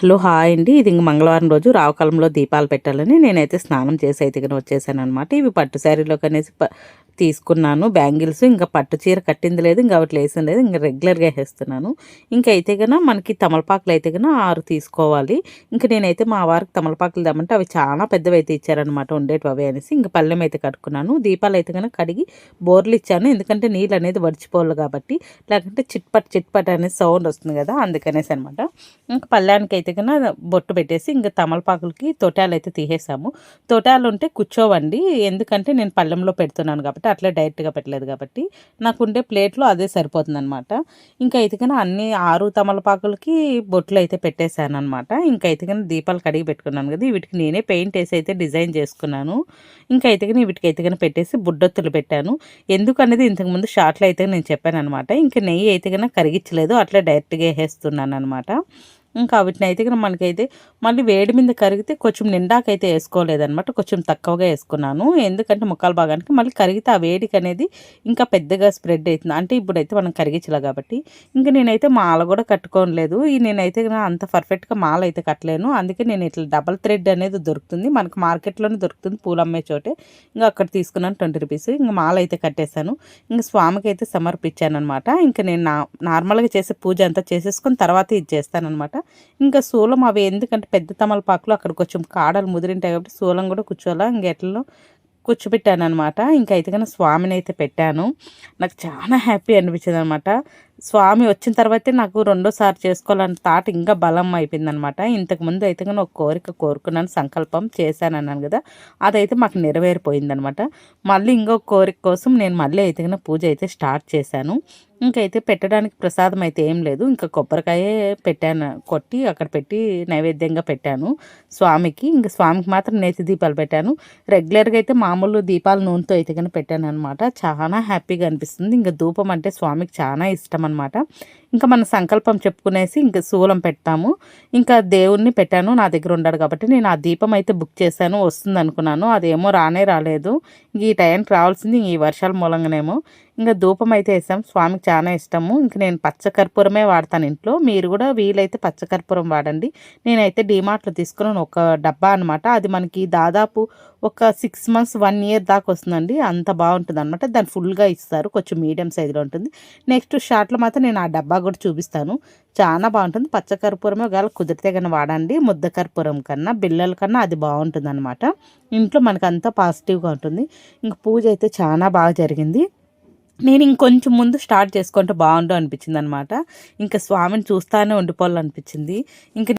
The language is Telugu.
హలో హాయ్ అండి. ఇది ఇంక మంగళవారం రోజు రావకాలంలో దీపాలు పెట్టాలని నేనైతే స్నానం చేసి అయితే కానీ వచ్చేసాను అనమాట ఇవి పట్టు శారీలో కనేసి ప- తీసుకున్నాను. బ్యాంగిల్స్ ఇంకా పట్టు చీర కట్టింది లేదు ఇంకా ఒకటి లేసింది లేదు ఇంకా రెగ్యులర్గా వేసేస్తున్నాను ఇంకా అయితే కన్నా మనకి తమలపాకులు అయితే కన్నా ఆరు తీసుకోవాలి. ఇంకా నేనైతే మా వారికి తమలపాకులు దామంటే అవి చాలా పెద్దవి అయితే ఇచ్చారనమాట ఉండేటివి అవి అనేసి. ఇంకా పళ్ళెం అయితే కట్టుకున్నాను. దీపాలు అయితే కన్నా కడిగి బోర్లు ఇచ్చాను. ఎందుకంటే నీళ్ళు అనేది వడిచిపోవాలి కాబట్టి. లేకుంటే చిట్పట్ చిట్పట్ అనేది సౌండ్ వస్తుంది కదా అందుకనేసి అనమాట ఇంకా పళ్ళానికి అయితే కన్నా బొట్టు పెట్టేసి ఇంకా తమలపాకులకి తొటాలు అయితే తీసేసాము. తొటాలు ఉంటే కూర్చోవండి. ఎందుకంటే నేను పళ్ళెంలో పెడుతున్నాను కాబట్టి అట్లా డైరెక్ట్గా పెట్టలేదు కాబట్టి నాకు ఉండే ప్లేట్లో అదే సరిపోతుందనమాట ఇంకా అయితే అన్ని ఆరు తమలపాకులకి బొట్లు అయితే పెట్టేశాను అనమాట ఇంకా అయితే దీపాలు కడిగి పెట్టుకున్నాను కదా వీటికి నేనే పెయింట్ వేసి అయితే డిజైన్ చేసుకున్నాను. ఇంకా అయితే వీటికి అయితే పెట్టేసి బుడ్డొత్తులు పెట్టాను. ఎందుకనేది ఇంతకుముందు షార్ట్లో అయితే నేను చెప్పాను అనమాట ఇంకా నెయ్యి అయితే కన్నా కరిగించలేదు అట్లా డైరెక్ట్గా వేసేస్తున్నాను అనమాట ఇంకా వీటిని అయితే మనకైతే మళ్ళీ వేడి మీద కరిగితే కొంచెం నిండాకైతే వేసుకోలేదన్నమాట. కొంచెం తక్కువగా వేసుకున్నాను. ఎందుకంటే ముక్కల భాగానికి మళ్ళీ కరిగితే ఆ వేడికి అనేది ఇంకా పెద్దగా స్ప్రెడ్ అవుతుంది. అంటే ఇప్పుడైతే మనం కరిగించలే కాబట్టి. ఇంకా నేనైతే మాల కూడా కట్టుకోలేదు ఈ నేనైతే అంత పర్ఫెక్ట్గా మాల అయితే కట్టలేను. అందుకే నేను ఇట్లా డబల్ థ్రెడ్ అనేది దొరుకుతుంది. మనకు మార్కెట్లోనే దొరుకుతుంది పూలు అమ్మే చోటే. ఇంకా అక్కడ తీసుకున్నాను ట్వంటీ రూపీస్. ఇంకా మాల అయితే కట్టేశాను. ఇంకా స్వామికి అయితే సమర్పించాను అనమాట ఇంకా నేను నా నార్మల్గా చేసే పూజ అంతా చేసేసుకొని తర్వాత ఇది చేస్తానమాట ఇంకా శూలం అవి ఎందుకంటే పెద్ద తమలపాకులు అక్కడ కొంచెం కాడలు ముదిరింటాయి కాబట్టి శూలం కూడా కూర్చోాలా ఇంకెట్లో కూర్చోబెట్టాను అనమాట ఇంకా అయితే కానీ స్వామిని అయితే పెట్టాను. నాకు చాలా హ్యాపీ అనిపించింది అనమాట స్వామి వచ్చిన తర్వాతే నాకు రెండోసారి చేసుకోవాలని తాట ఇంకా బలం అయిపోయిందనమాట. ఇంతకుముందు అయితే కానీ ఒక కోరిక కోరుకున్నాను సంకల్పం చేశాను అన్నాను కదా అదైతే మాకు నెరవేరిపోయిందనమాట. మళ్ళీ ఇంకొక కోరిక కోసం నేను మళ్ళీ అయితే కానీ పూజ అయితే స్టార్ట్ చేశాను. ఇంకైతే పెట్టడానికి ప్రసాదం అయితే ఏం లేదు. ఇంకా కొబ్బరికాయ పెట్టాను కొట్టి అక్కడ పెట్టి నైవేద్యంగా పెట్టాను స్వామికి. ఇంకా స్వామికి మాత్రం నేతి దీపాలు పెట్టాను. రెగ్యులర్గా అయితే మామూలు దీపాలు నూనెతో అయితే కానీ పెట్టాను అనమాట చాలా హ్యాపీగా అనిపిస్తుంది. ఇంకా ధూపం అంటే స్వామికి చాలా ఇష్టం అనమాట. ఇంకా మన సంకల్పం చెప్పుకునేసి ఇంకా శూలం పెడతాము. ఇంకా దేవుణ్ణి పెట్టాను నా దగ్గర ఉన్నాడు కాబట్టి నేను ఆ దీపం అయితే బుక్ చేశాను వస్తుంది అనుకున్నాను అదేమో రానే రాలేదు. ఈ టైంకి రావాల్సింది ఈ వర్షాల మూలంగానేమో. ఇంకా ధూపం అయితే వేసాం స్వామికి చాలా ఇష్టము. ఇంక నేను పచ్చకర్పూరమే వాడతాను ఇంట్లో. మీరు కూడా వీలైతే పచ్చకర్పూరం వాడండి. నేనైతే డిమార్ట్లో తీసుకున్నాను. ఒక డబ్బా అనమాట అది మనకి దాదాపు ఒక సిక్స్ మంత్స్ వన్ ఇయర్ దాకా వస్తుందండి. అంత బాగుంటుంది అనమాట దాన్ని ఫుల్గా ఇస్తారు. కొంచెం మీడియం సైజులో ఉంటుంది. నెక్స్ట్ షార్ట్లో మాత్రం నేను ఆ డబ్బా కూడా చూపిస్తాను. చాలా బాగుంటుంది. పచ్చకర్పూరమే ఒకవేళ కుదిరితే కానీ వాడండి. ముద్ద కర్పూరం కన్నా బిల్లల కన్నా అది బాగుంటుంది అనమాట ఇంట్లో మనకు పాజిటివ్గా ఉంటుంది. ఇంక పూజ అయితే చాలా బాగా జరిగింది. నేను ఇంకొంచెం ముందు స్టార్ట్ చేసుకుంటే బాగుండు అనిపించింది అనమాట ఇంకా స్వామిని చూస్తానే ఉండిపోవాలనిపించింది. ఇంక